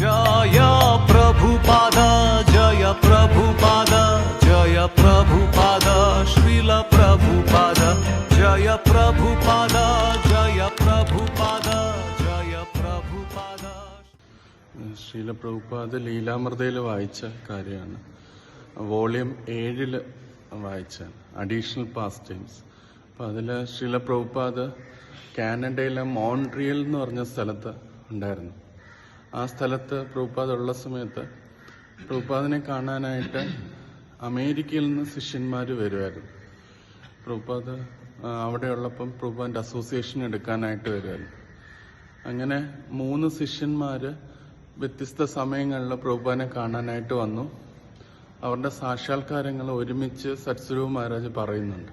ജയ പ്രഭുപാദ ജയ പ്രഭുപാദ ജയ പ്രഭുപാദ പ്രഭുപാദ ജയ പ്രഭുപാദ ജയ പ്രഭുപാദ ജയ പ്രഭുപാദ പ്രഭുപാദ ലീലാമൃതയിൽ വായിച്ച കാര്യമാണ്. വോളിയം ഏഴിൽ വായിച്ച അഡീഷണൽ പാസ്റ്റ് ടൈംസ് അപ്പൊ അതിൽ ശ്രീല പ്രഭുപാദ കാനഡയിലെ മോൺട്രിയൽ എന്ന് പറഞ്ഞ സ്ഥലത്ത് ഉണ്ടായിരുന്നു. ആ സ്ഥലത്ത് പ്രഭുപാദ് ഉള്ള സമയത്ത് പ്രഭുപാദിനെ കാണാനായിട്ട് അമേരിക്കയിൽ നിന്ന് ശിഷ്യന്മാർ വരുമായിരുന്നു പ്രഭുപാദ് അവിടെയുള്ളപ്പം അവിടെ പ്രഭുപാദിന്റെ അസോസിയേഷൻ എടുക്കാനായിട്ട് വരുമായിരുന്നു അങ്ങനെ മൂന്ന് ശിഷ്യന്മാർ വ്യത്യസ്ത സമയങ്ങളിൽ പ്രഭുപാനെ കാണാനായിട്ട് വന്നു. അവരുടെ സാക്ഷാത്കാരങ്ങൾ ഒരുമിച്ച് സത്സ്വരൂപ മഹാരാജ് പറയുന്നുണ്ട്.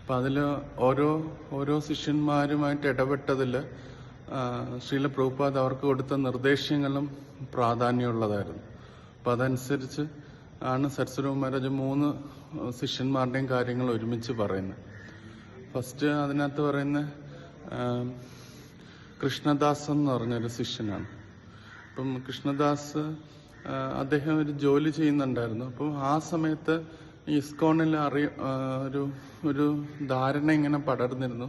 അപ്പം അതിൽ ഓരോ ഓരോ ശിഷ്യന്മാരുമായിട്ട് ഇടപെട്ടതിൽ ശ്രീല പ്രഭുപാദ് അവർക്ക് കൊടുത്ത നിർദ്ദേശങ്ങളും പ്രാധാന്യമുള്ളതായിരുന്നു. അപ്പം അതനുസരിച്ച് ആണ് സത്സ്വരൂപ മഹാരാജ് മൂന്ന് ശിഷ്യന്മാരുടെയും കാര്യങ്ങൾ ഒരുമിച്ച് പറയുന്നത്. ഫസ്റ്റ് അതിനകത്ത് പറയുന്ന കൃഷ്ണദാസ് എന്ന് പറഞ്ഞൊരു ശിഷ്യനാണ്. അപ്പം കൃഷ്ണദാസ് അദ്ദേഹം ഒരു ജോലി ചെയ്യുന്നുണ്ടായിരുന്നു. അപ്പം ആ സമയത്ത് ഇസ്കോണിൽ അറിയ ഒരു ഒരു ധാരണ ഇങ്ങനെ പടർന്നിരുന്നു.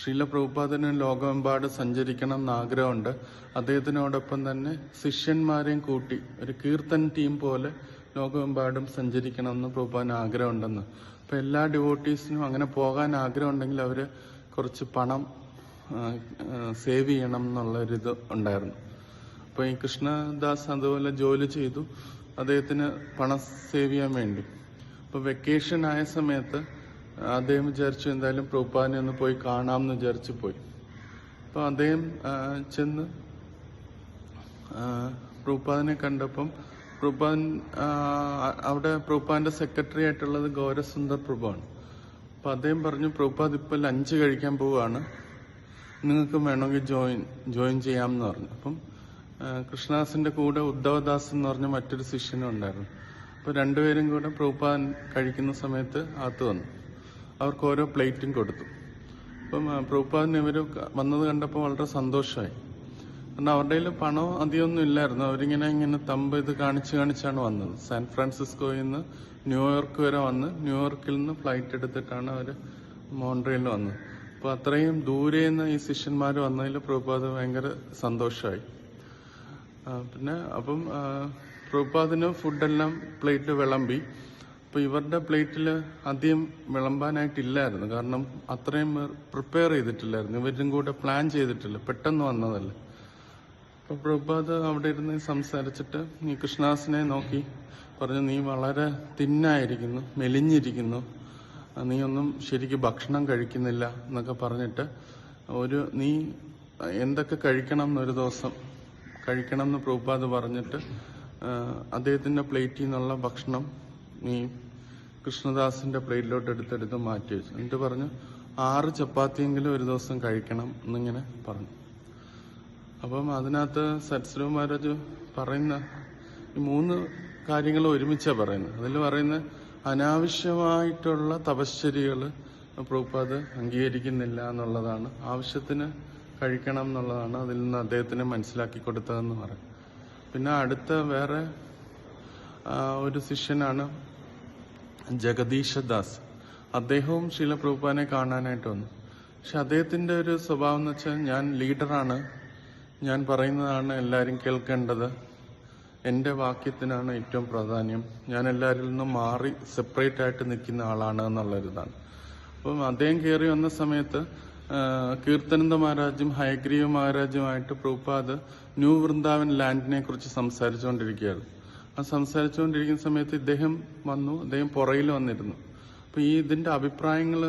ശ്രീല പ്രഭുപാദന് ലോകമെമ്പാട് സഞ്ചരിക്കണം എന്ന് ആഗ്രഹമുണ്ട് അദ്ദേഹത്തിനോടൊപ്പം തന്നെ ശിഷ്യന്മാരെയും കൂട്ടി ഒരു കീർത്തൻ ടീം പോലെ ലോകമെമ്പാടും സഞ്ചരിക്കണം എന്ന് പ്രഭുപാദന് ആഗ്രഹമുണ്ടെന്ന്. അപ്പം എല്ലാ ഡിവോട്ടീസിനും അങ്ങനെ പോകാൻ ആഗ്രഹമുണ്ടെങ്കിൽ അവർ കുറച്ച് പണം സേവ് ചെയ്യണം എന്നുള്ളൊരിത് ഉണ്ടായിരുന്നു. അപ്പോൾ ഈ കൃഷ്ണദാസ് അതുപോലെ ജോലി ചെയ്തു. അദ്ദേഹത്തിന് പണം സേവ് ചെയ്യാൻ വേണ്ടി. അപ്പോൾ വെക്കേഷൻ ആയ സമയത്ത് അദ്ദേഹം വിചാരിച്ചു എന്തായാലും പ്രഭുപാദിനെ ഒന്ന് പോയി കാണാമെന്ന് വിചാരിച്ചു പോയി. അപ്പോൾ അദ്ദേഹം ചെന്ന് പ്രഭുപാദിനെ കണ്ടപ്പം പ്രഭുപാൻ അവിടെ പ്രഭുപാദിന്റെ സെക്രട്ടറി ആയിട്ടുള്ളത് ഗൗരസുന്ദർ പ്രഭുവാണ്. അപ്പോൾ അദ്ദേഹം പറഞ്ഞു പ്രഭുപാദ് ഇപ്പോൾ ലഞ്ച് കഴിക്കാൻ പോവുകയാണ്. നിങ്ങൾക്ക് വേണമെങ്കിൽ ജോയിൻ ജോയിൻ ചെയ്യാമെന്ന് പറഞ്ഞു. അപ്പം കൃഷ്ണദാസിന്റെ കൂടെ ഉദ്ധവദാസ് എന്ന് പറഞ്ഞ മറ്റൊരു ശിഷ്യനും ഉണ്ടായിരുന്നു. അപ്പോൾ രണ്ടുപേരും കൂടെ പ്രഭുപാദൻ കഴിക്കുന്ന സമയത്ത് അകത്ത് വന്നു. അവർക്ക് ഓരോ പ്ലേറ്റും കൊടുത്തു. അപ്പം പ്രഭുപാദിന് ഇവർ വന്നത് കണ്ടപ്പോൾ വളരെ സന്തോഷമായി. കാരണം അവരുടെ കയ്യിൽ പണം അധികമൊന്നും ഇല്ലായിരുന്നു. അവരിങ്ങനെ ഇങ്ങനെ തമ്പ് ഇത് കാണിച്ച് കാണിച്ചാണ് വന്നത്. സാൻ ഫ്രാൻസിസ്കോയിൽ നിന്ന് ന്യൂയോർക്ക് വരെ വന്ന് ന്യൂയോർക്കിൽ നിന്ന് ഫ്ലൈറ്റ് എടുത്തിട്ടാണ് അവർ മോൺട്രിയലിൽ വന്നത്. അപ്പോൾ അത്രയും ദൂരെ നിന്ന് ഈ ശിഷ്യന്മാർ വന്നതിൽ പ്രഭുപാദ് ഭയങ്കര സന്തോഷമായി. പിന്നെ അപ്പം പ്രഭുപാദിന് ഫുഡെല്ലാം പ്ലേറ്റ് വിളമ്പി. അപ്പോൾ ഇവരുടെ പ്ലേറ്റിൽ അധികം വിളമ്പാനായിട്ടില്ലായിരുന്നു. കാരണം അത്രയും പ്രിപ്പയർ ചെയ്തിട്ടില്ലായിരുന്നു. ഇവരും കൂടെ പ്ലാൻ ചെയ്തിട്ടില്ല. പെട്ടെന്ന് വന്നതല്ല. അപ്പോൾ പ്രഭാത് അവിടെ ഇരുന്ന് സംസാരിച്ചിട്ട് ഈ കൃഷ്ണദാസിനെ നോക്കി പറഞ്ഞു നീ വളരെ തിന്നായിരിക്കുന്നു മെലിഞ്ഞിരിക്കുന്നു. നീ ഒന്നും ശരിക്ക് ഭക്ഷണം കഴിക്കുന്നില്ല എന്നൊക്കെ പറഞ്ഞിട്ട് ഒരു നീ എന്തൊക്കെ കഴിക്കണം എന്നൊരു ദിവസം? കഴിക്കണം എന്ന് പ്രഭുപാദ് പറഞ്ഞിട്ട് അദ്ദേഹത്തിന്റെ പ്ലേറ്റിൽ നിന്നുള്ള ഭക്ഷണം നീ കൃഷ്ണദാസിന്റെ പ്ലേറ്റിലോട്ട് എടുത്തെടുത്ത് മാറ്റി വെച്ചു. എന്നിട്ട് പറഞ്ഞു ആറ് ചപ്പാത്തിയെങ്കിലും ഒരു ദിവസം കഴിക്കണം എന്നിങ്ങനെ പറഞ്ഞു. അപ്പം അതിനകത്ത് സത്സ്രൂ മഹാരാജ് പറയുന്ന ഈ മൂന്ന് കാര്യങ്ങൾ ഒരുമിച്ചാണ് പറയുന്നത്. അതിൽ പറയുന്ന അനാവശ്യമായിട്ടുള്ള തപശ്ചര്യകൾ പ്രഭുപാദ് അംഗീകരിക്കുന്നില്ല എന്നുള്ളതാണ്. ആവശ്യത്തിന് കഴിക്കണം എന്നുള്ളതാണ് അതിൽ നിന്ന് അദ്ദേഹത്തിന് മനസ്സിലാക്കി കൊടുത്തതെന്ന് പറയും പിന്നെ അടുത്ത വേറെ ഒരു ശിഷ്യനാണ് ജഗദീശദാസ്. അദ്ദേഹവും ശീല പ്രഭുപാനെ കാണാനായിട്ട് വന്നു. പക്ഷെ അദ്ദേഹത്തിന്റെ ഒരു സ്വഭാവം എന്ന് വെച്ചാൽ ഞാൻ ലീഡറാണ്. ഞാൻ പറയുന്നതാണ് എല്ലാവരും കേൾക്കേണ്ടത്. എന്റെ വാക്യത്തിനാണ് ഏറ്റവും പ്രാധാന്യം. ഞാൻ എല്ലാവരിൽ നിന്നും മാറി സെപ്പറേറ്റ് ആയിട്ട് നിൽക്കുന്ന ആളാണ് എന്നുള്ളൊരിതാണ് അപ്പം അദ്ദേഹം കയറി വന്ന സമയത്ത് കീർത്തനന്ദ മഹാരാജും ഹയഗ്രീവ മഹാരാജുമായിട്ട് പ്രഭുപാദ് ന്യൂ വൃന്ദാവൻ ലാൻഡിനെ കുറിച്ച് സംസാരിച്ചുകൊണ്ടിരിക്കുകയായിരുന്നു. സംസാരിച്ചുകൊണ്ടിരിക്കുന്ന സമയത്ത് ഇദ്ദേഹം വന്നു അദ്ദേഹം പുറയിൽ വന്നിരുന്നു. അപ്പൊ ഈ ഇതിന്റെ അഭിപ്രായങ്ങൾ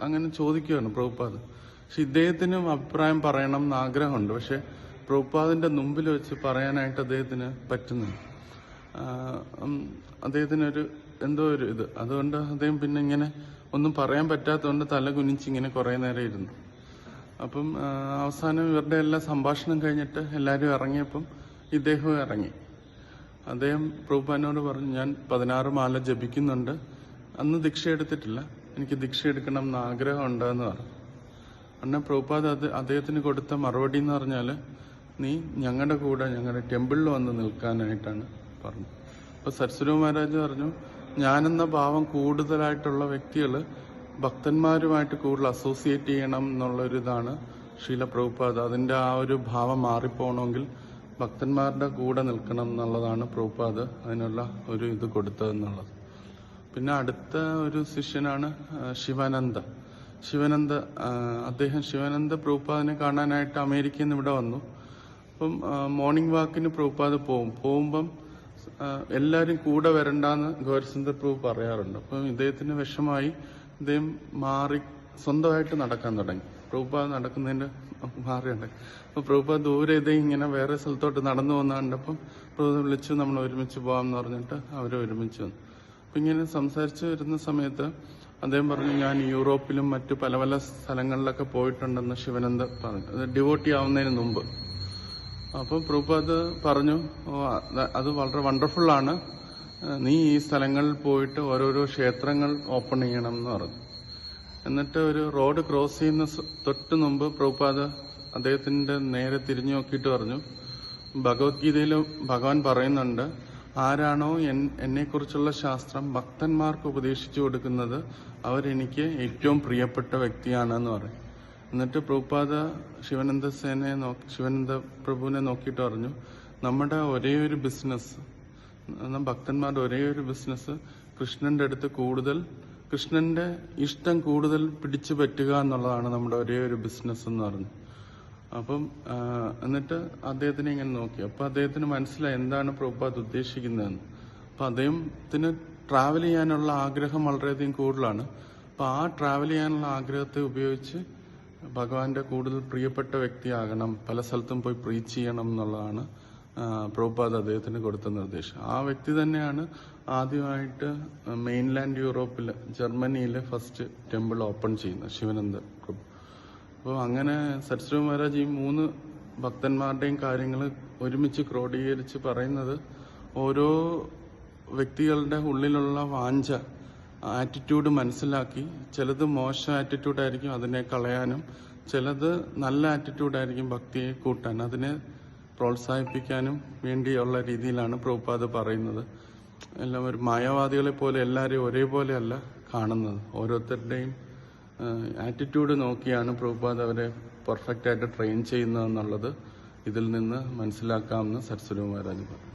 അങ്ങനെ ചോദിക്കുകയാണ് പ്രഭുപാദ്. പക്ഷെ ഇദ്ദേഹത്തിനും അഭിപ്രായം പറയണം എന്ന് ആഗ്രഹമുണ്ട്. പക്ഷെ പ്രഭുപാദിന്റെ മുമ്പിൽ വെച്ച് പറയാനായിട്ട് അദ്ദേഹത്തിന് പറ്റുന്നില്ല. അദ്ദേഹത്തിനൊരു എന്തോ ഒരു ഇത്. അതുകൊണ്ട് അദ്ദേഹം പിന്നെ ഇങ്ങനെ ഒന്നും പറയാൻ പറ്റാത്തതുകൊണ്ട് തല കുനിച്ച് ഇങ്ങനെ കുറെ നേരം ഇരുന്നു. അപ്പം അവസാനം ഇവരുടെ എല്ലാ സംഭാഷണം കഴിഞ്ഞിട്ട് എല്ലാവരും ഇറങ്ങിയപ്പം ഇദ്ദേഹവും ഇറങ്ങി. അദ്ദേഹം പ്രഭുപാനോട് പറഞ്ഞു ഞാൻ പതിനാറ് മാല ജപിക്കുന്നുണ്ട്. അന്ന് ദീക്ഷ എടുത്തിട്ടില്ല. എനിക്ക് ദീക്ഷ എടുക്കണം എന്ന് ആഗ്രഹം ഉണ്ടെന്ന് പറഞ്ഞു. അന്ന് പ്രഭുപാദ് അത് അദ്ദേഹത്തിന് കൊടുത്ത മറുപടി എന്ന് പറഞ്ഞാൽ നീ ഞങ്ങളുടെ കൂടെ ഞങ്ങളുടെ ടെമ്പിളിൽ വന്ന് നിൽക്കാനായിട്ടാണ് പറഞ്ഞു. അപ്പോൾ സരസ്വതി മഹാരാജ് പറഞ്ഞു ഞാനെന്ന ഭാവം കൂടുതലായിട്ടുള്ള വ്യക്തികൾ ഭക്തന്മാരുമായിട്ട് കൂടുതൽ അസോസിയേറ്റ് ചെയ്യണം എന്നുള്ളൊരിതാണ് ശീല പ്രഭുപാദ് അതിന്റെ ആ ഒരു ഭാവം മാറിപ്പോകണമെങ്കിൽ ഭക്തന്മാരുടെ കൂടെ നിൽക്കണം എന്നുള്ളതാണ് പ്രഭുപാദ് അതിനുള്ള ഒരു ഇത് കൊടുത്തതെന്നുള്ളത്. പിന്നെ അടുത്ത ഒരു ശിഷ്യനാണ് ശിവാനന്ദ. ശിവാനന്ദ അദ്ദേഹം ശിവാനന്ദ പ്രഭുപാദിനെ കാണാനായിട്ട് അമേരിക്കയിൽ നിന്ന് ഇവിടെ വന്നു. അപ്പം മോർണിംഗ് വാക്കിന് പ്രഭുപാദ് പോവും. പോകുമ്പം എല്ലാവരും കൂടെ വരണ്ടെന്ന് ഗൗരസുന്ദർ പ്രഭു പറയാറുണ്ട്. അപ്പം ഇദ്ദേഹത്തിന് വിഷമായി ഇദ്ദേഹം മാറി സ്വന്തമായിട്ട് നടക്കാൻ തുടങ്ങി. പ്രഭുപാദ് നടക്കുന്നതിന്റെ മാറി നടക്കും അപ്പൊ പ്രഭുപാദ് ദൂരെ ഇത് ഇങ്ങനെ വേറെ സ്ഥലത്തോട്ട് നടന്നു വന്നാണ്ടപ്പം പ്രഭു വിളിച്ചു നമ്മൾ ഒരുമിച്ച് പോകാമെന്ന് പറഞ്ഞിട്ട് അവർ ഒരുമിച്ച് വന്നു. അപ്പൊ ഇങ്ങനെ സംസാരിച്ചു വരുന്ന സമയത്ത് അദ്ദേഹം പറഞ്ഞു ഞാൻ യൂറോപ്പിലും മറ്റു പല പല സ്ഥലങ്ങളിലൊക്കെ പോയിട്ടുണ്ടെന്ന് ശിവനന്ദ പറഞ്ഞു. അത് ഡിവോട്ടി ആവുന്നതിന് മുമ്പ്. അപ്പം പ്രഭുപാദ് പറഞ്ഞു "ഓ, അത് വളരെ വണ്ടർഫുൾ ആണ്. നീ ഈ സ്ഥലങ്ങളിൽ പോയിട്ട് ഓരോരോ ക്ഷേത്രങ്ങൾ ഓപ്പൺ ചെയ്യണം എന്ന് പറഞ്ഞു. എന്നിട്ട് ഒരു റോഡ് ക്രോസ് ചെയ്യുന്ന തൊട്ട് മുമ്പ് പ്രഭുപാദ അദ്ദേഹത്തിന്റെ നേരെ തിരിഞ്ഞു നോക്കിയിട്ട് പറഞ്ഞു ഭഗവത്ഗീതയിൽ ഭഗവാൻ പറയുന്നുണ്ട് ആരാണോ എന്നെക്കുറിച്ചുള്ള ശാസ്ത്രം ഭക്തന്മാർക്ക് ഉപദേശിച്ചു കൊടുക്കുന്നത് അവരെനിക്ക് ഏറ്റവും പ്രിയപ്പെട്ട വ്യക്തിയാണ് എന്ന് പറയും എന്നിട്ട് പ്രഭുപാദ ശിവനന്ദ സേനയെ നോക്കി ശിവനന്ദ പ്രഭുവിനെ നോക്കിയിട്ട് പറഞ്ഞു നമ്മുടെ ഒരേ ഒരു ബിസിനസ് ഭക്തന്മാരുടെ ഒരേ ഒരു ബിസിനസ് കൃഷ്ണന്റെ അടുത്ത് കൂടുതൽ കൃഷ്ണന്റെ ഇഷ്ടം കൂടുതൽ പിടിച്ചു പറ്റുക എന്നുള്ളതാണ് നമ്മുടെ ഒരേ ഒരു ബിസിനസ് എന്ന് പറഞ്ഞു അപ്പം എന്നിട്ട് അദ്ദേഹത്തിനെ ഇങ്ങനെ നോക്കി. അപ്പൊ അദ്ദേഹത്തിന് മനസ്സിലായി എന്താണ് പ്രഭുപാദ് ഉദ്ദേശിക്കുന്നതെന്ന്. അപ്പൊ അദ്ദേഹത്തിന് ട്രാവൽ ചെയ്യാനുള്ള ആഗ്രഹം വളരെയധികം കൂടുതലാണ്. അപ്പൊ ആ ട്രാവൽ ചെയ്യാനുള്ള ആഗ്രഹത്തെ ഉപയോഗിച്ച് ഭഗവാന്റെ കൂടുതൽ പ്രിയപ്പെട്ട വ്യക്തിയാകണം പല സ്ഥലത്തും പോയി പ്രീച്ച് ചെയ്യണം എന്നുള്ളതാണ് പ്രഭുപാദ് അദ്ദേഹത്തിന് കൊടുത്ത നിർദ്ദേശം. ആ വ്യക്തി തന്നെയാണ് ആദ്യമായിട്ട് മെയിൻലാൻഡ് യൂറോപ്പിൽ ജർമ്മനിയിലെ ഫസ്റ്റ് ടെമ്പിൾ ഓപ്പൺ ചെയ്യുന്നത് ശിവനന്ദ പ്രഭു. അപ്പോൾ അങ്ങനെ സരസ്വതി മഹാരാജ് ഈ മൂന്ന് ഭക്തന്മാരുടെയും കാര്യങ്ങൾ ഒരുമിച്ച് ക്രോഡീകരിച്ച് പറയുന്നത് ഓരോ വ്യക്തികളുടെ ഉള്ളിലുള്ള വാഞ്ച ആറ്റിറ്റ്യൂഡ് മനസ്സിലാക്കി ചിലത് മോശം ആറ്റിറ്റ്യൂഡായിരിക്കും അതിനെ കളയാനും ചിലത് നല്ല ആറ്റിറ്റ്യൂഡായിരിക്കും ഭക്തിയെ കൂട്ടാൻ. അതിനെ പ്രോത്സാഹിപ്പിക്കാനും വേണ്ടിയുള്ള രീതിയിലാണ് പ്രഭുപാദ് പറയുന്നത്. എല്ലാം ഒരു മായാവാദികളെ പോലെ എല്ലാവരെയും ഒരേപോലെയല്ല കാണുന്നത്. ഓരോരുത്തരുടെയും ആറ്റിറ്റ്യൂഡ് നോക്കിയാണ് പ്രഭുപാദ് അവരെ പെർഫെക്റ്റായിട്ട് ട്രെയിൻ ചെയ്യുന്നതെന്നുള്ളത് ഇതിൽ നിന്ന് മനസ്സിലാക്കാമെന്ന് സരസ്വതി മഹാരാജ് പറഞ്ഞു